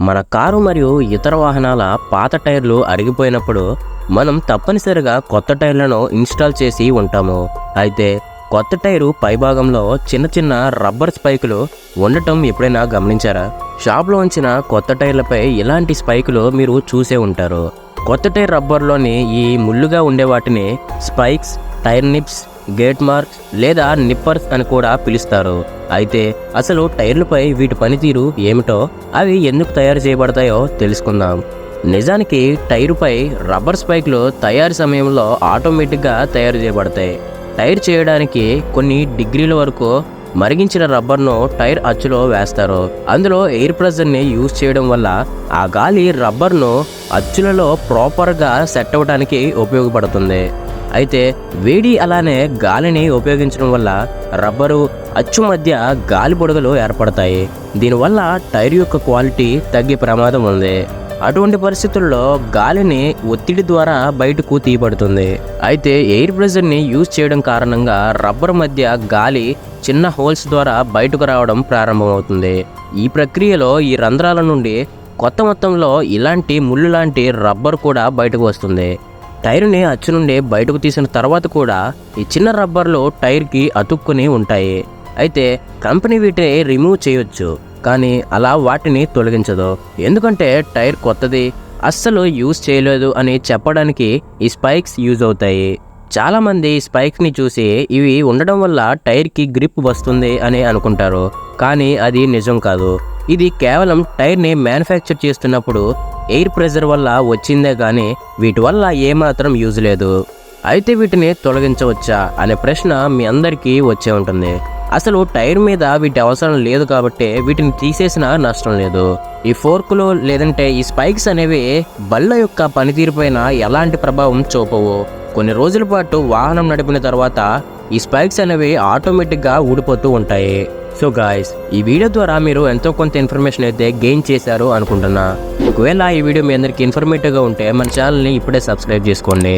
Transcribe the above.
మన కారు మరియు ఇతర వాహనాల పాత టైర్లు అరిగిపోయినప్పుడు మనం తప్పనిసరిగా కొత్త టైర్లను ఇన్స్టాల్ చేసి ఉంటాము. అయితే కొత్త టైరు పైభాగంలో చిన్న చిన్న రబ్బర్ స్పైకులు ఉండటం ఎప్పుడైనా గమనించారా? షాప్లో ఉంచిన కొత్త టైర్లపై ఇలాంటి స్పైకులు మీరు చూసే ఉంటారు. కొత్త టైర్ రబ్బర్లోని ఈ ముళ్ళుగా ఉండే వాటిని spikes tyre nips gate marks లేదా నిప్పర్స్ అని కూడా పిలుస్తారు. అయితే అసలు టైర్లపై వీటి పనితీరు ఏమిటో అవి ఎందుకు తయారు చేయబడతాయో తెలుసుకుందాం. నిజానికి టైరుపై రబ్బర్ స్పైక్లు తయారు సమయంలో ఆటోమేటిక్గా తయారు చేయబడతాయి. టైర్ చేయడానికి కొన్ని డిగ్రీల వరకు మరిగించిన రబ్బర్ను టైర్ అచ్చులో వేస్తారు. అందులో ఎయిర్ ప్రెషర్ని యూజ్ చేయడం వల్ల ఆ గాలి రబ్బర్ను అచ్చులలో ప్రాపర్గా సెట్ అవ్వడానికి ఉపయోగపడుతుంది. అయితే వేడి అలానే గాలిని ఉపయోగించడం వల్ల రబ్బరు అచ్చు మధ్య గాలి బుడగలు ఏర్పడతాయి. దీనివల్ల టైర్ యొక్క క్వాలిటీ తగ్గే ప్రమాదం ఉంది. అటువంటి పరిస్థితుల్లో గాలిని ఒత్తిడి ద్వారా బయటకు తీయబడుతుంది. అయితే ఎయిర్ ప్రెజర్ని యూజ్ చేయడం కారణంగా రబ్బర్ మధ్య గాలి చిన్న హోల్స్ ద్వారా బయటకు రావడం ప్రారంభమవుతుంది. ఈ ప్రక్రియలో ఈ రంధ్రాల నుండి కొత్త మొత్తంలో ఇలాంటి ముళ్ళు లాంటి రబ్బర్ కూడా బయటకు వస్తుంది. టైర్ని అచ్చు నుండి బయటకు తీసిన తర్వాత కూడా ఈ చిన్న రబ్బర్లు టైర్కి అతుక్కుని ఉంటాయి. అయితే కంపెనీ వీటిని రిమూవ్ చేయొచ్చు కానీ అలా వాటిని తొలగించదు. ఎందుకంటే టైర్ కొత్తది అస్సలు యూజ్ చేయలేదు అని చెప్పడానికి ఈ స్పైక్స్ యూజ్ అవుతాయి. చాలామంది ఈ స్పైక్స్ని చూసి ఇవి ఉండడం వల్ల టైర్కి గ్రిప్ వస్తుంది అని అనుకుంటారు కానీ అది నిజం కాదు. ఇది కేవలం టైర్ని మ్యానుఫ్యాక్చర్ చేస్తున్నప్పుడు ఎయిర్ ప్రెజర్ వల్ల వచ్చిందే కానీ వీటి వల్ల ఏమాత్రం యూజ్ లేదు. అయితే వీటిని తొలగించవచ్చా అనే ప్రశ్న మీ అందరికీ వచ్చే ఉంటుంది. అసలు టైర్ మీద వీటి అవసరం లేదు కాబట్టి వీటిని తీసేసిన నష్టం లేదు. ఈ ఫోర్కులు లేదంటే ఈ స్పైక్స్ అనేవి బళ్ళ యొక్క పనితీరుపైన ఎలాంటి ప్రభావం చూపవు. కొన్ని రోజుల పాటు వాహనం నడిపిన తర్వాత ఈ స్పైక్స్ అనేవి ఆటోమేటిక్గా ఊడిపోతూ ఉంటాయి. సో గాయస్ ఈ వీడియో ద్వారా మీరు ఎంతో కొంత ఇన్ఫర్మేషన్ అయితే గెయిన్ చేశారు అనుకుంటున్నా. ఒకవేళ ఈ వీడియో మీ అందరికీ ఇన్ఫర్మేటివ్గా ఉంటే మన ఛానల్ని ఇప్పుడే సబ్స్క్రైబ్ చేసుకోండి.